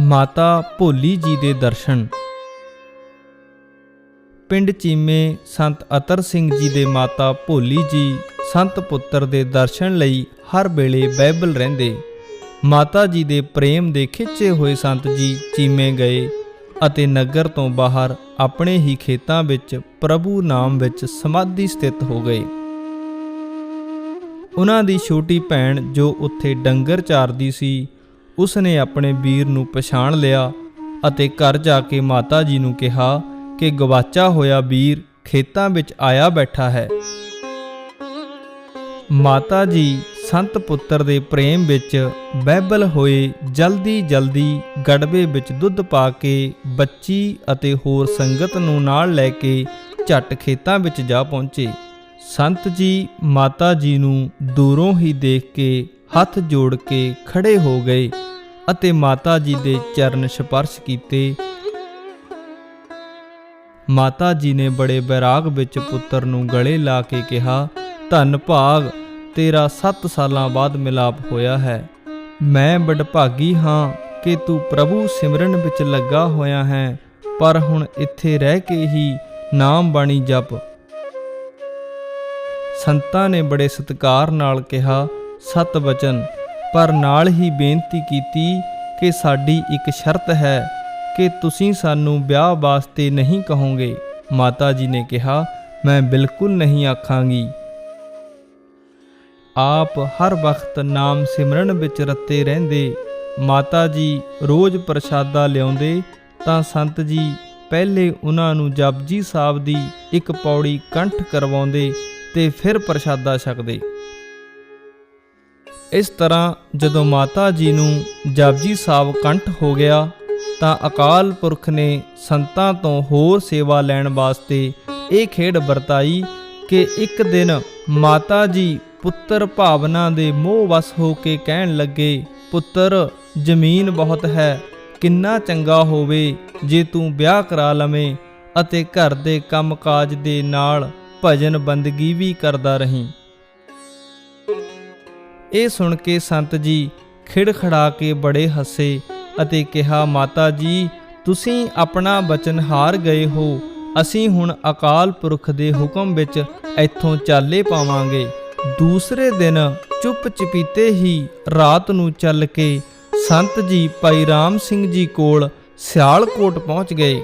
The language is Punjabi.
ਮਾਤਾ ਭੋਲੀ ਜੀ ਦੇ ਦਰਸ਼ਨ। ਪਿੰਡ ਚੀਮੇ ਸੰਤ ਅਤਰ ਸਿੰਘ ਜੀ ਦੇ ਮਾਤਾ ਭੋਲੀ ਜੀ ਸੰਤ ਪੁੱਤਰ ਦੇ ਦਰਸ਼ਨ ਲਈ ਹਰ ਵੇਲੇ ਬਹਿਬਲ ਰਹਿੰਦੇ। ਮਾਤਾ ਜੀ ਦੇ ਪ੍ਰੇਮ ਦੇ ਖਿੱਚੇ ਹੋਏ ਸੰਤ ਜੀ ਚੀਮੇ ਗਏ ਅਤੇ ਨਗਰ ਤੋਂ ਬਾਹਰ ਆਪਣੇ ਹੀ ਖੇਤਾਂ ਵਿੱਚ ਪ੍ਰਭੂ ਨਾਮ ਵਿੱਚ ਸਮਾਧੀ ਸਥਿਤ ਹੋ ਗਏ। ਉਹਨਾਂ ਦੀ ਛੋਟੀ ਭੈਣ ਜੋ ਉੱਥੇ ਡੰਗਰ ਚਾਰਦੀ ਸੀ ਉਸਨੇ ਆਪਣੇ ਵੀਰ ਨੂੰ ਪਛਾਣ ਲਿਆ ਅਤੇ ਘਰ ਜਾ ਕੇ ਮਾਤਾ ਜੀ ਨੂੰ ਕਿਹਾ ਕਿ ਗਵਾਚਾ ਹੋਇਆ ਵੀਰ ਖੇਤਾਂ ਵਿੱਚ ਆਇਆ ਬੈਠਾ ਹੈ। ਮਾਤਾ ਜੀ ਸੰਤ ਪੁੱਤਰ ਦੇ ਪ੍ਰੇਮ ਵਿੱਚ ਬਹਿਬਲ ਹੋਏ ਜਲਦੀ ਜਲਦੀ ਗੜਵੇ ਵਿੱਚ ਦੁੱਧ ਪਾ ਕੇ ਬੱਚੀ ਅਤੇ ਹੋਰ ਸੰਗਤ ਨੂੰ ਨਾਲ ਲੈ ਕੇ ਝੱਟ ਖੇਤਾਂ ਵਿੱਚ ਜਾ ਪਹੁੰਚੇ। ਸੰਤ ਜੀ ਮਾਤਾ ਜੀ ਨੂੰ ਦੂਰੋਂ ਹੀ ਦੇਖ ਕੇ ਹੱਥ ਜੋੜ ਕੇ ਖੜੇ ਹੋ ਗਏ। ਅਤੇ ਮਾਤਾ ਜੀ ਦੇ ਚਰਨ ਸਪਰਸ਼ ਕੀਤੇ। ਮਾਤਾ ਜੀ ਨੇ ਬੜੇ ਬੈਰਾਗ ਵਿੱਚ ਪੁੱਤਰ ਨੂੰ ਗਲੇ ਲਾ ਕੇ ਕਿਹਾ, ਧੰਨ ਭਾਗ, ਤੇਰਾ 7 ਸਾਲਾਂ ਬਾਅਦ ਮਿਲਾਪ ਹੋਇਆ ਹੈ। ਮੈਂ ਬੜਭਾਗੀ ਹਾਂ ਕਿ ਤੂੰ ਪ੍ਰਭੂ ਸਿਮਰਨ ਵਿੱਚ ਲੱਗਾ ਹੋਇਆ ਹੈ, ਪਰ ਹੁਣ ਇੱਥੇ ਰਹਿ ਕੇ ਹੀ ਨਾਮ ਬਾਣੀ ਜਪ। ਸੰਤਾਂ ਨੇ ਬੜੇ ਸਤਿਕਾਰ ਨਾਲ ਕਿਹਾ, ਸਤ ਬਚਨ ਪਰ ਨਾਲ ਹੀ ਬੇਨਤੀ ਕੀਤੀ ਕਿ ਸਾਡੀ ਇੱਕ ਸ਼ਰਤ ਹੈ ਕਿ ਤੁਸੀਂ ਸਾਨੂੰ ਵਿਆਹ ਵਾਸਤੇ ਨਹੀਂ ਕਹੋਗੇ। ਮਾਤਾ ਜੀ ਨੇ ਕਿਹਾ, ਮੈਂ ਬਿਲਕੁਲ ਨਹੀਂ ਆਖਾਂਗੀ। ਆਪ ਹਰ ਵਕਤ ਨਾਮ ਸਿਮਰਨ ਵਿੱਚ ਰੱਤੇ ਰਹਿੰਦੇ। ਮਾਤਾ ਜੀ ਰੋਜ਼ ਪ੍ਰਸ਼ਾਦਾ ਲਿਆਉਂਦੇ ਤਾਂ ਸੰਤ ਜੀ ਪਹਿਲੇ ਉਹਨਾਂ ਨੂੰ ਜਪਜੀ ਸਾਹਿਬ ਦੀ ਇੱਕ ਪੌੜੀ ਕੰਠ ਕਰਵਾਉਂਦੇ ਤੇ ਫਿਰ ਪ੍ਰਸ਼ਾਦਾ ਛਕਦੇ। ਇਸ ਤਰ੍ਹਾਂ ਜਦੋਂ ਮਾਤਾ ਜੀ ਨੂੰ ਜਪਜੀ ਸਾਹਿਬ ਕੰਠ ਹੋ ਗਿਆ, ਤਾਂ ਅਕਾਲ ਪੁਰਖ ਨੇ ਸੰਤਾਂ ਤੋਂ ਹੋਰ ਸੇਵਾ ਲੈਣ ਵਾਸਤੇ ਇਹ ਖੇਡ ਵਰਤਾਈ ਕਿ ਇੱਕ ਦਿਨ ਮਾਤਾ ਜੀ ਪੁੱਤਰ ਭਾਵਨਾ ਦੇ ਮੋਹ ਵਸ ਹੋ ਕੇ ਕਹਿਣ ਲੱਗੇ, ਪੁੱਤਰ, ਜ਼ਮੀਨ ਬਹੁਤ ਹੈ, ਕਿੰਨਾ ਚੰਗਾ ਹੋਵੇ ਜੇ ਤੂੰ ਵਿਆਹ ਕਰਾ ਲਵੇਂ ਅਤੇ ਘਰ ਦੇ ਕੰਮਕਾਜ ਦੇ ਨਾਲ ਭਜਨ ਬੰਦਗੀ ਵੀ ਕਰਦਾ ਰਹੀਂ। ਇਹ ਸੁਣ ਕੇ ਸੰਤ ਜੀ ਖਿੜਖੜਾ ਕੇ ਬੜੇ ਹੱਸੇ ਅਤੇ ਕਿਹਾ, ਮਾਤਾ ਜੀ, ਤੁਸੀਂ ਆਪਣਾ ਬਚਨ ਹਾਰ ਗਏ ਹੋ। ਅਸੀਂ ਹੁਣ ਅਕਾਲ ਪੁਰਖ ਦੇ ਹੁਕਮ ਵਿੱਚ ਇੱਥੋਂ ਚਾਲੇ ਪਾਵਾਂਗੇ। ਦੂਸਰੇ ਦਿਨ ਚੁੱਪ ਚਪੀਤੇ ਹੀ ਰਾਤ ਨੂੰ ਚੱਲ ਕੇ ਸੰਤ ਜੀ ਭਾਈ ਰਾਮ ਸਿੰਘ ਜੀ ਕੋਲ ਸਿਆਲਕੋਟ ਪਹੁੰਚ ਗਏ।